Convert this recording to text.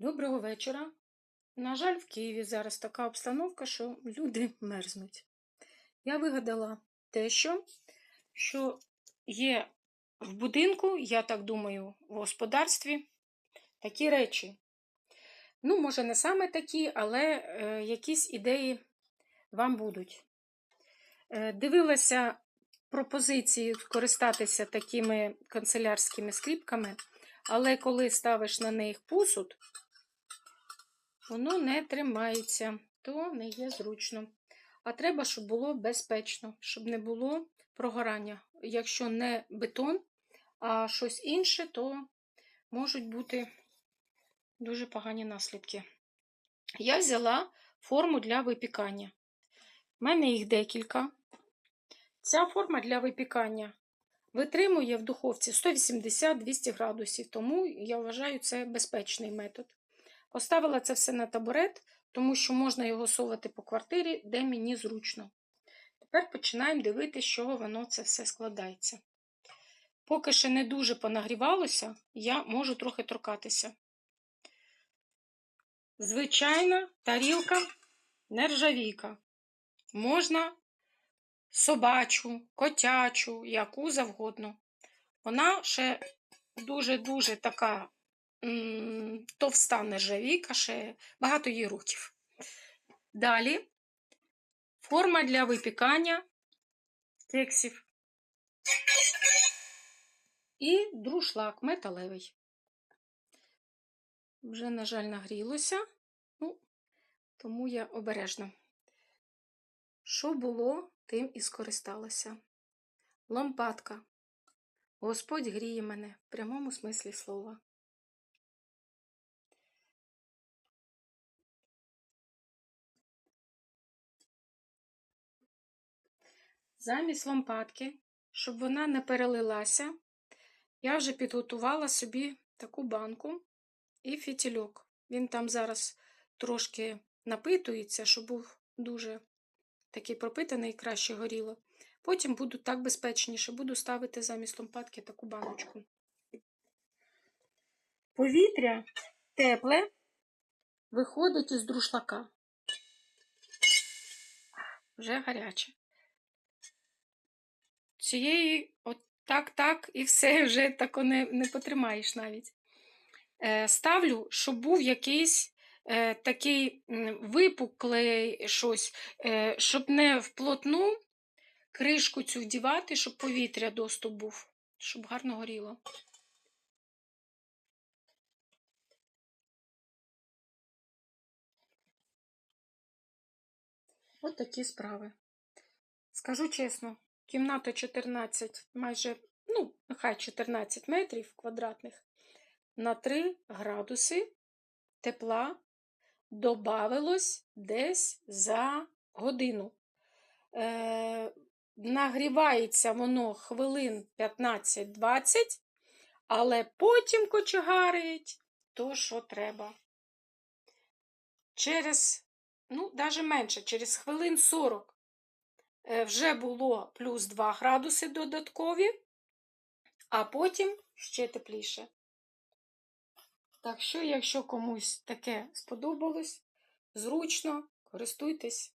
Доброго вечора. На жаль, в Києві зараз така обстановка, що люди мерзнуть. Я вигадала те, що, що є в будинку, я так думаю, в господарстві такі речі. Ну, може, не саме такі, але е, якісь ідеї вам будуть. Е, дивилася пропозиції скористатися такими канцелярськими скріпками, але коли ставиш на них посуд, воно не тримається, то не є зручно. А треба, щоб було безпечно, щоб не було прогорання. Якщо не бетон, а щось інше, то можуть бути дуже погані наслідки. Я взяла форму для випікання. У мене їх декілька. Ця форма для випікання витримує в духовці 180-200 градусів, тому я вважаю це безпечний метод. Поставила це все на табурет, тому що можна його совати по квартирі, де мені зручно. Тепер починаємо дивитися, з чого воно це все складається. Поки ще не дуже понагрівалося, я можу трохи торкатися. Звичайна тарілка нержавійка. Можна собачу, котячу, яку завгодно. Вона ще дуже-дуже така товста нержавійка, ще багато її років. Далі форма для випікання кексів. І друшлак металевий. Вже, на жаль, нагрілося, ну, тому я обережно. Що було, тим і скористалася. Лампадка. Господь гріє мене в прямому смислі слова. Замість лампадки, щоб вона не перелилася, я вже підготувала собі таку банку і фітільок. Він там зараз трошки напитується, щоб був дуже такий пропитаний і краще горіло. Потім буду так безпечніше, буду ставити замість лампадки таку баночку. Повітря тепле виходить із друшлака. Вже гаряче. Цієї от так, так, і все, вже тако не, не потримаєш навіть. Е, ставлю, щоб був якийсь е, такий випуклий щось, е, щоб не вплотну кришку цю вдівати, щоб повітря доступ був, щоб гарно горіло. От такі справи. Скажу чесно, кімната 14, майже, ну, нехай 14 метрів квадратних на 3 градуси тепла добавилось десь за годину. Е, нагрівається воно хвилин 15-20, але потім кочегарить то, що треба. Через, ну, навіть менше, через хвилин 40 е, вже було плюс 2 градуси додаткові, а потім ще тепліше. Так що, якщо комусь таке сподобалось, зручно, користуйтесь.